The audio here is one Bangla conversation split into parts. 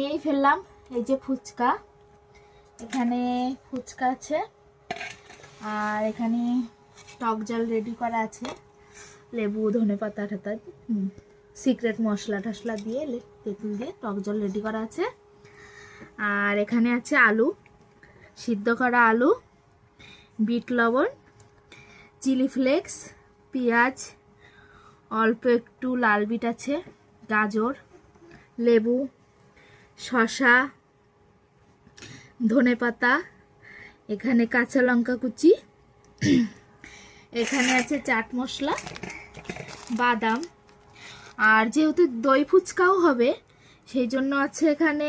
বানিয়েই ফেললাম। এই যে ফুচকা। এখানে ফুচকা আছে। আর এখানে টক জল রেডি করা আছে। লেবু, ধনে পাতা ঠাতা সিক্রেট মশলা টশলা দিয়ে তেঁতুল দিয়ে টক জল রেডি করা আছে। আর এখানে আছে আলু। সিদ্ধ করা আলু, বিট লবণ, চিলি ফ্লেক্স, পেঁয়াজ, অল্প একটু লাল বিট আছে, গাজর, লেবু শসা, ধনে পাতা, এখানে কাঁচা লঙ্কা কুচি, এখানে আছে চাট মশলা, বাদাম। আর যেহেতু দই ফুচকাও হবে, সেই জন্য আছে এখানে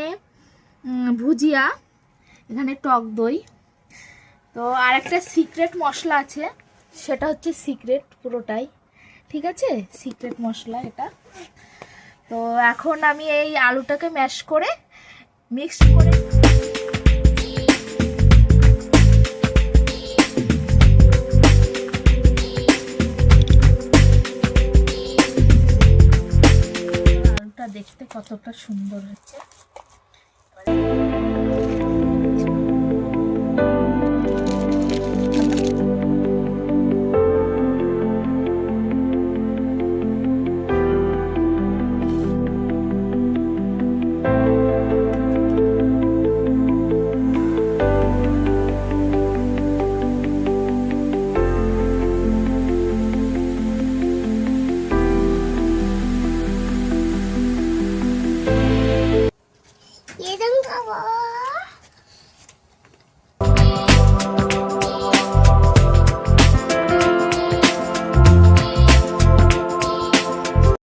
ভুজিয়া, এখানে টক দই। তো আর একটা সিক্রেট মশলা আছে, সেটা হচ্ছে সিক্রেট পুরোটাই। ঠিক আছে? সিক্রেট মশলা এটা। তো এখন আমি এই আলুটাকে ম্যাশ করে মিক্স করে আলুটা দেখতে কতটা সুন্দর হচ্ছে। 大宝